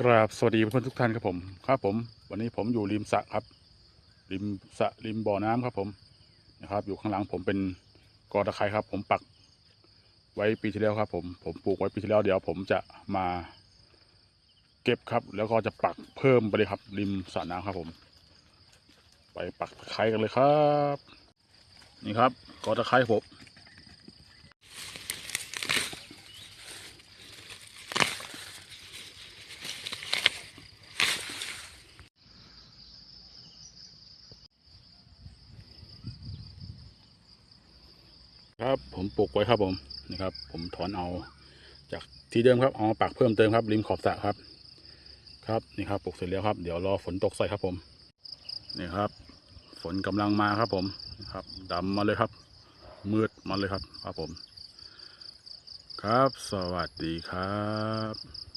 กราบสวัสดีเพื่อนทุกท่านครับผมครับผม วันนี้ผมอยู่ริมสระครับ ริมสระริมบ่อน้ำครับผมนะครับ อยู่ข้างหลังผมเป็นกอตะไคร้ครับ ผมปักไว้ปีที่แล้วครับ ผมผมปลูกไว้ปีที่แล้วเดี๋ยว ผมจะมาเก็บครับ แล้วก็จะปักเพิ่มไปเลยครับ ริมสระน้ำครับผม ไปปักตะไคร้กันเลยครับ นี่ครับกอตะไคร้ผม ครับผมปลูกไว้ครับผมนี่ครับ ผมถอนเอาจากที่เดิมครับเอามาปักเพิ่มเติมครับริมขอบสระครับ ครับนี่ครับปลูกเสร็จแล้วครับ เดี๋ยวรอฝนตกใส่ครับผมนี่ครับ ฝนกำลังมาครับผมครับดำมาเลยครับ มืดมาเลยครับ ครับผม ครับสวัสดีครับ